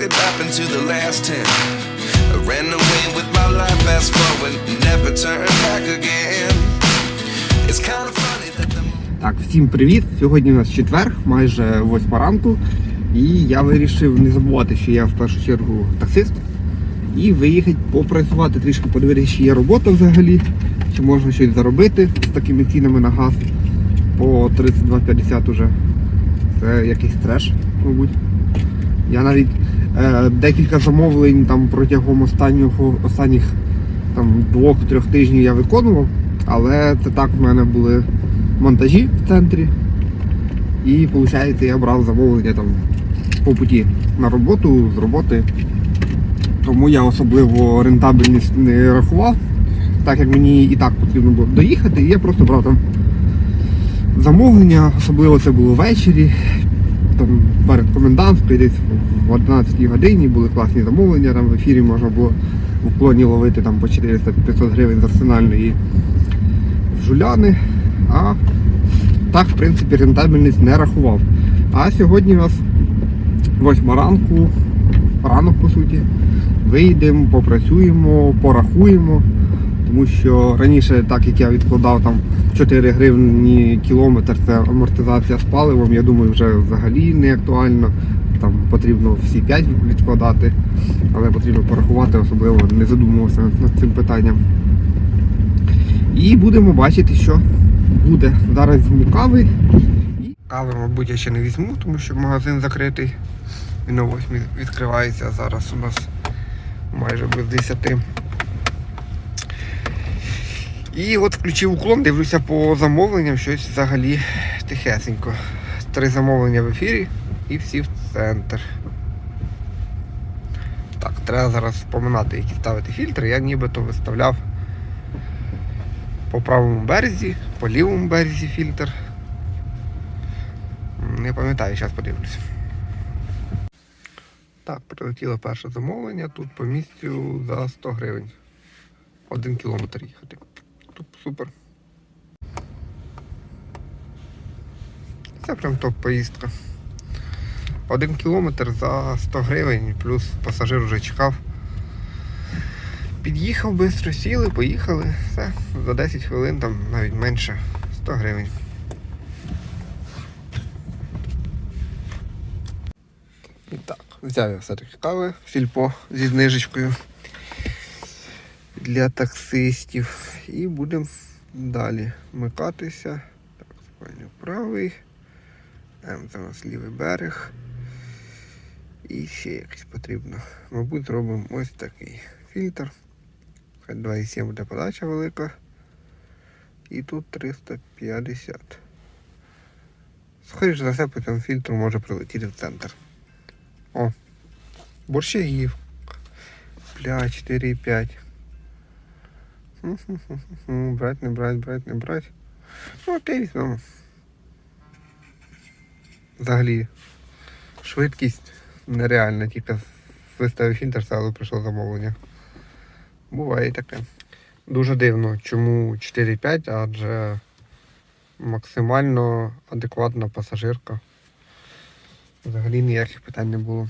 did happen to the last ten? I ran away with my life, fast forward, never turn back again. It's kind of funny that the Так, всім привіт! Сьогодні у нас четвер, майже восьма ранку. І я вирішив не забувати, що я в першу чергу таксист. І виїхати попрацювати трішки, подивитися, чи є робота взагалі, чи можна щось заробити з такими цінами на газ по 32,50 уже. Це якийсь треш, мабуть. Я навіть декілька замовлень там протягом останнього, останніх двох-трьох тижнів я виконував, але це так в мене були монтажі в центрі. І виходить, я брав замовлення там по путі на роботу, з роботи. Тому я особливо рентабельність не рахував, так як мені і так потрібно було доїхати, і я просто брав там замовлення, особливо це було ввечері, там перед комендантською, десь в 11 годині були класні замовлення, там в ефірі можна було в уклоні ловити там по 400-500 гривень з арсенальної жуляни. А так, в принципі, рентабельність не рахував. А сьогодні у нас 8 ранку, ранок по суті. Вийдемо, попрацюємо, порахуємо. Тому що раніше, так як я відкладав там 4 гривні кілометр, це амортизація з паливом, я думаю, вже взагалі не актуально. Там потрібно всі 5 відкладати, але потрібно порахувати, особливо не задумувався над цим питанням. І будемо бачити, що буде. Зараз візьму кави. Кави, мабуть, я ще не візьму, тому що магазин закритий. Він о 8 відкривається, зараз у нас майже без 10. І от включив уклон, дивлюся по замовленням, щось взагалі тихесенько. Три замовлення в ефірі і всі в центр. Так, треба зараз споминати, які ставити фільтри. Я нібито виставляв по правому березі, по лівому березі фільтр. Не пам'ятаю, зараз подивлюся. Так, прилетіло перше замовлення. Тут по місцю за 100 гривень. Один кілометр їхати. Супер. Це прям топ поїздка. Один кілометр за 100 гривень, плюс пасажир вже чекав. Під'їхав швидко, сіли, поїхали. Все, за 10 хвилин, там навіть менше 100 гривень. Так, взяв я все-таки кави в сільпо зі знижечкою для таксистів. І будемо далі вмикатися. Так, спальня правий. М це у нас лівий берег. І ще якось потрібно. Мабуть, зробимо ось такий фільтр. Хай 2,7 буде подача велика. І тут 350. Скоріше за все, по цьому фільтру може прилетіти в центр. О, борщагів. Бля, 4,5. Брать, не брать, брать, не брать. Ну окей, візьмемо. Взагалі, швидкість нереальна, тільки виставив фільтр, сразу прийшло замовлення. Буває таке. Дуже дивно, чому 4,5, адже максимально адекватна пасажирка. Взагалі ніяких питань не було.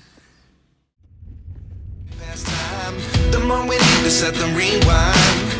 the we to set the rewind.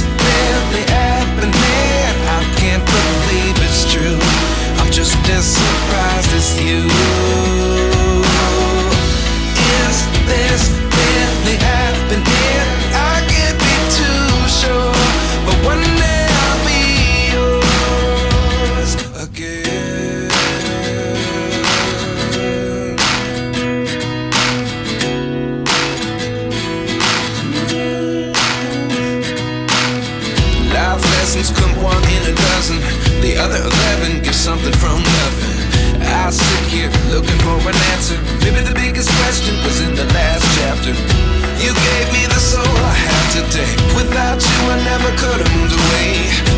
Without you, I never could have moved away.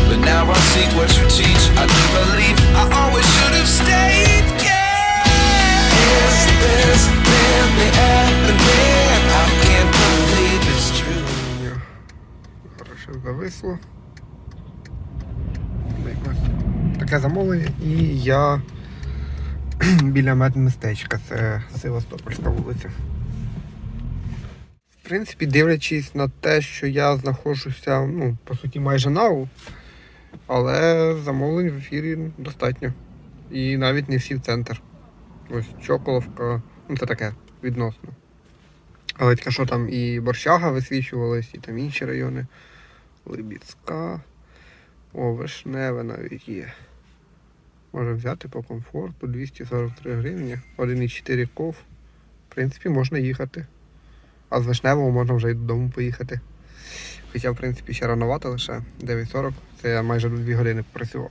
But now I see what you teach. I do believe I always should have stayed. Yeah. Is this really happening? I can't believe it's true. Хорошо зависло. Таке замовлення і я біля медмістечка, це Севастопольська вулиця. В принципі, дивлячись на те, що я знаходжуся, ну, по суті, майже на У, але замовлень в ефірі достатньо. І навіть не всі в центр. Ось Чоколовка, ну це таке відносно. Але тільки що там і Борщага висвічувалась, і там інші райони. Либіцька. О, Вишневе навіть є. Може взяти по комфорту 243 гривні, 1,4 ков. В принципі, можна їхати. А з Вишневого можна вже й додому поїхати. Хоча, в принципі, ще рановато лише 9.40. Це я майже 2 години працював.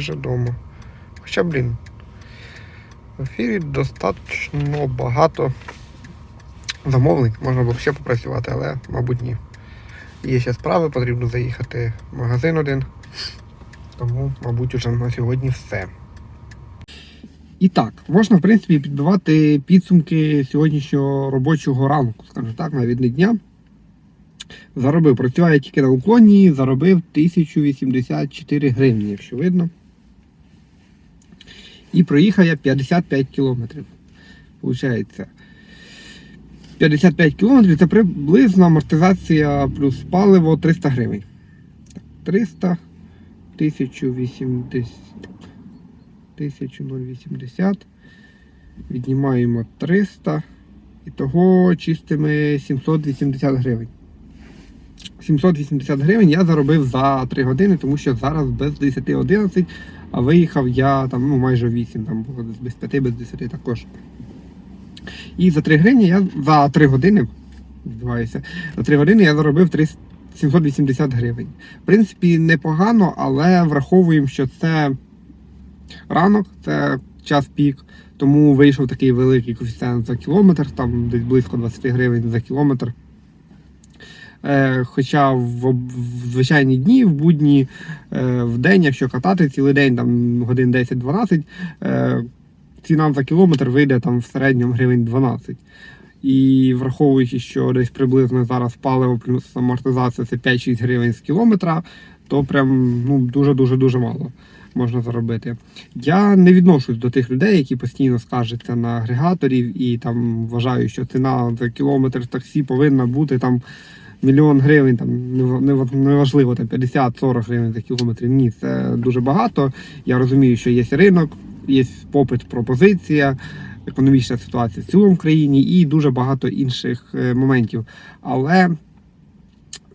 Майже вдома. Хоча, блін, в ефірі достатньо багато замовлень, можна було ще попрацювати, але, мабуть, ні. Є ще справи, потрібно заїхати в магазин один. Тому, мабуть, уже на сьогодні все. І так, можна, в принципі, підбивати підсумки сьогоднішнього робочого ранку, скажімо так, навіть не дня. Заробив, працював я тільки на уклоні, заробив 1084 гривні, якщо видно. І проїхав я 55 кілометрів. Получається. 55 кілометрів це приблизно амортизація плюс паливо 300 гривень. 300, 1080, 1080. Віднімаємо 300. І того чистими 780 гривень. 780 гривень я заробив за 3 години, тому що зараз без 10-11, а виїхав я там ну, майже 8, там було без 5, без 10 також. І за 3 гривні я за 3 години, відбуваюся, за 3 години я заробив 300 780 гривень. В принципі, непогано, але враховуємо, що це ранок, це час пік, тому вийшов такий великий коефіцієнт за кілометр, там десь близько 20 гривень за кілометр. Е, Хоча в, звичайні дні, в будні, е, в день, якщо катати цілий день, там годин 10-12, е, ціна за кілометр вийде там в середньому гривень 12. І враховуючи, що десь приблизно зараз паливо плюс амортизація це 5-6 гривень з кілометра, то прям ну, дуже-дуже дуже мало можна заробити. Я не відношусь до тих людей, які постійно скаржаться на агрегаторів і там вважають, що ціна за кілометр таксі повинна бути там мільйон гривень, там нев- неважливо, там 50-40 гривень за кілометр. Ні, це дуже багато. Я розумію, що є ринок, є попит, пропозиція, економічна ситуація в цілому в країні і дуже багато інших е, моментів. Але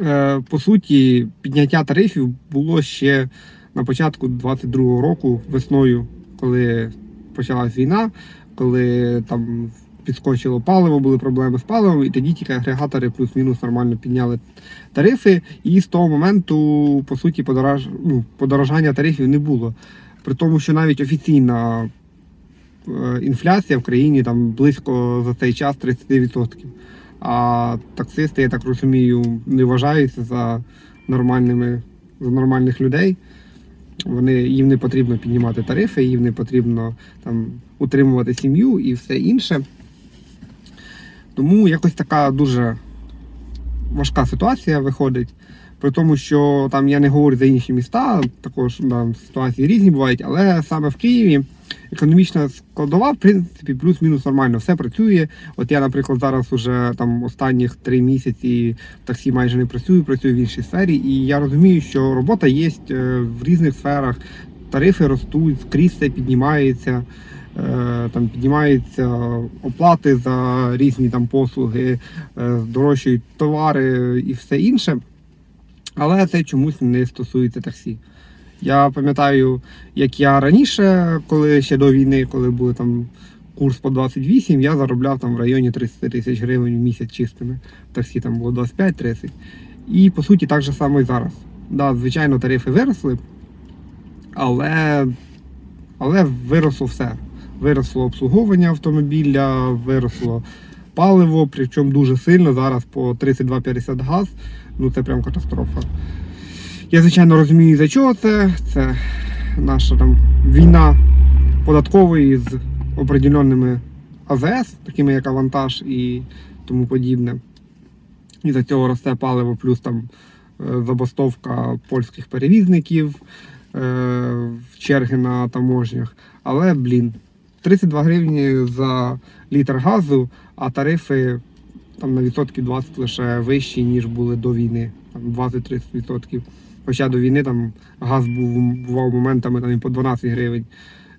е, по суті, підняття тарифів було ще на початку 22-го року, весною, коли почалась війна, коли там підскочило паливо, були проблеми з паливом, і тоді тільки агрегатори плюс-мінус нормально підняли тарифи. І з того моменту, по суті, подорож... ну, подорожання тарифів не було. При тому, що навіть офіційна е, інфляція в країні там близько за цей час 30%. А таксисти, я так розумію, не вважаються за нормальними за нормальних людей. Вони їм не потрібно піднімати тарифи, їм не потрібно там утримувати сім'ю і все інше. Тому якось така дуже важка ситуація виходить. При тому, що там я не говорю за інші міста, також там ситуації різні бувають, але саме в Києві економічна складова, в принципі, плюс-мінус нормально, все працює. От я, наприклад, зараз уже там останніх три місяці в таксі майже не працюю, працюю в іншій сфері, і я розумію, що робота є е, в різних сферах, тарифи ростуть, скрізь все піднімається. Е, Там піднімаються оплати за різні там послуги, е, здорожчують товари і все інше. Але це чомусь не стосується таксі. Я пам'ятаю, як я раніше, коли ще до війни, коли були там курс по 28, я заробляв там в районі 30 тисяч гривень в місяць чистими. Таксі там було 25-30. І по суті так же само і зараз. Да, звичайно, тарифи виросли, але, але виросло все. Виросло обслуговування автомобіля, виросло паливо, причому дуже сильно. Зараз по 32,50 газ. Ну це прям катастрофа. Я, звичайно, розумію, за чого це. Це наша там війна податкової з определенними АЗС, такими як Авантаж і тому подібне. І за цього росте паливо, плюс там е, забастовка польських перевізників, е, черги на таможнях. Але, блін, 32 гривні за літр газу, а тарифи там на відсотків 20 лише вищі, ніж були до війни. Там 20-30 відсотків. Хоча до війни там газ був бував моментами там і по 12 гривень.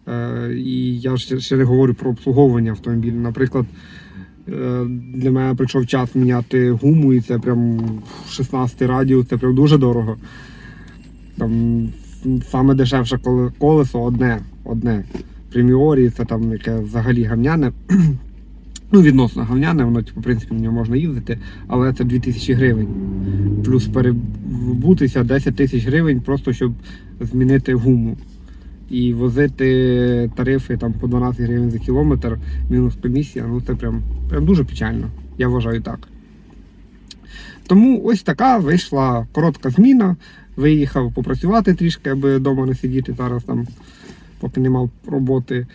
Е, і я ще, ще не говорю про обслуговування автомобілів. Наприклад, е, для мене прийшов час міняти гуму, і це прям 16 радіус, це прям дуже дорого. Там саме дешевше колесо одне. одне. Преміорі, це там яке взагалі гавняне. Ну, відносно гавняне, воно, типу, в принципі, на нього можна їздити, але це 2000 гривень. Плюс перебутися 10 тисяч гривень просто щоб змінити гуму. І возити тарифи там по 12 гривень за кілометр, мінус комісія, ну це прям, прям дуже печально. Я вважаю так. Тому ось така вийшла коротка зміна. Виїхав попрацювати трішки, аби вдома не сидіти зараз там, поки не мав роботи.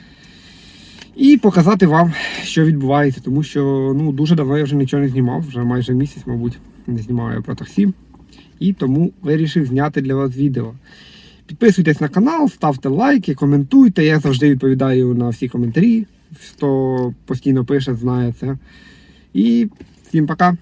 І показати вам, що відбувається, тому що ну, дуже давно я вже нічого не знімав, вже майже місяць, мабуть, не знімаю про таксі. І тому вирішив зняти для вас відео. Підписуйтесь на канал, ставте лайки, коментуйте. Я завжди відповідаю на всі коментарі. Хто постійно пише, знає це. І всім пока.